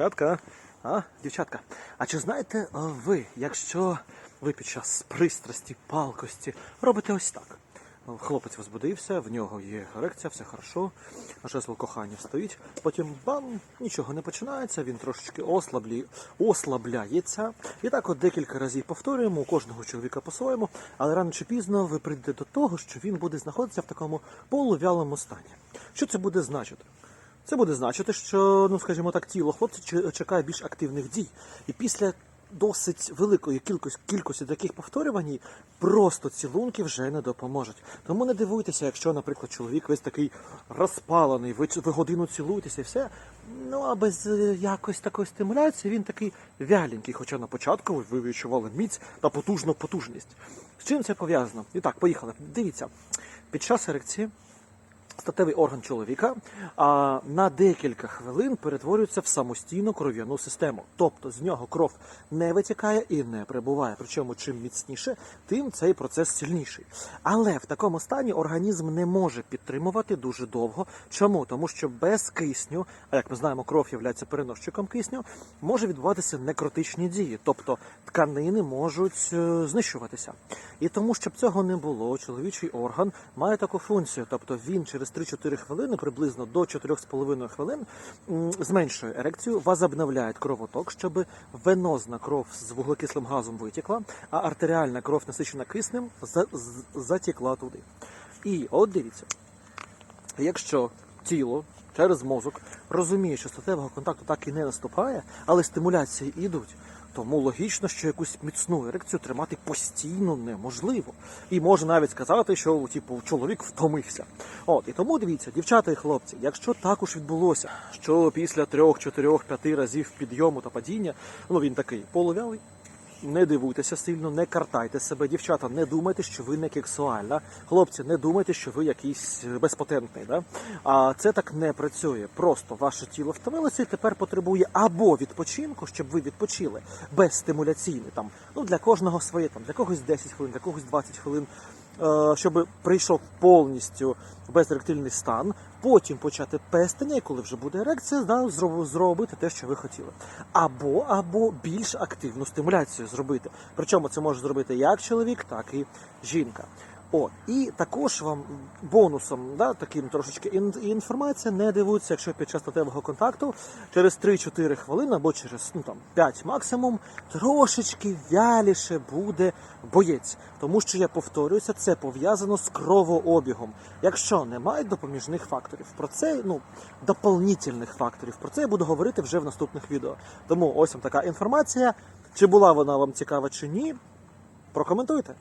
Дівчатка, а, дівчатка, а чи знаєте ви, якщо ви під час пристрасті, палкості робите ось так? Хлопець возбудився, в нього є ерекція, все хорошо, жезл кохання стоїть, потім бам, нічого не починається, він трошечки ослаблі, ослабляється. І так от декілька разів повторюємо, у кожного чоловіка по-своєму, але рано чи пізно ви прийдете до того, що він буде знаходитися в такому полувялому стані. Що це буде значити? Це буде значити, що, ну скажімо так, тіло хлопця чекає більш активних дій. І після досить великої кількості, кількості таких повторювань просто цілунки вже не допоможуть. Тому не дивуйтеся, якщо, наприклад, чоловік весь такий розпалений, ви, ви годину цілуєтеся і все. Ну а без е, якось такої стимуляції він такий вяленький, хоча на початку ви відчували міць та потужну потужність. З чим це пов'язано? І так, поїхали. Дивіться, під час ерекції статевий орган чоловіка а, на декілька хвилин перетворюється в самостійну кров'яну систему. Тобто з нього кров не витікає і не прибуває. Причому чим міцніше, тим цей процес сильніший. Але в такому стані організм не може підтримувати дуже довго. Чому? Тому що без кисню, а як ми знаємо, кров є переносчиком кисню, може відбуватися некротичні дії, тобто тканини можуть е, знищуватися. І тому, щоб цього не було, чоловічий орган має таку функцію, тобто він через 3-4 хвилини, приблизно до 4,5 хвилин, зменшує ерекцію, возобновляє кровоток, щоб венозна кров з вуглекислим газом витікла, а артеріальна кров, насичена киснем, за- затікла туди. І от дивіться, якщо тіло через мозок розуміє, що статевого контакту так і не наступає, але стимуляції йдуть. Тому логічно, що якусь міцну ерекцію тримати постійно неможливо. І можна навіть сказати, що типу чоловік втомився. От і тому дивіться, дівчата і хлопці, якщо також відбулося, що після трьох, чотирьох, п'яти разів підйому та падіння, ну він такий полувялий, не дивуйтеся сильно, не картайте себе. Дівчата, не думайте, що ви не кексуальна. Хлопці, не думайте, що ви якийсь безпотентний. Да? А це так не працює. Просто ваше тіло втомилося і тепер потребує або відпочинку, щоб ви відпочили безстимуляційний. Там ну для кожного своє, там для когось 10 хвилин, для когось 20 хвилин. Е, Щоб прийшов повністю безеректильний стан, потім почати пестення, і коли вже буде ерекція, да, зробити те, що ви хотіли. Або або більш активну стимуляцію зробити. Причому це може зробити як чоловік, так і жінка. О, і також вам бонусом, да, таким трошечки інформація, не дивуйтеся, якщо під час статевого контакту через 3-4 хвилини або через ну, там, 5 максимум трошечки вяліше буде боєць. Тому що я повторююся, це пов'язано з кровообігом. Якщо немає допоміжних факторів, про це ну дополнительних факторів. Про це я буду говорити вже в наступних відео. Тому ось вам така інформація. Чи була вона вам цікава чи ні? Прокоментуйте.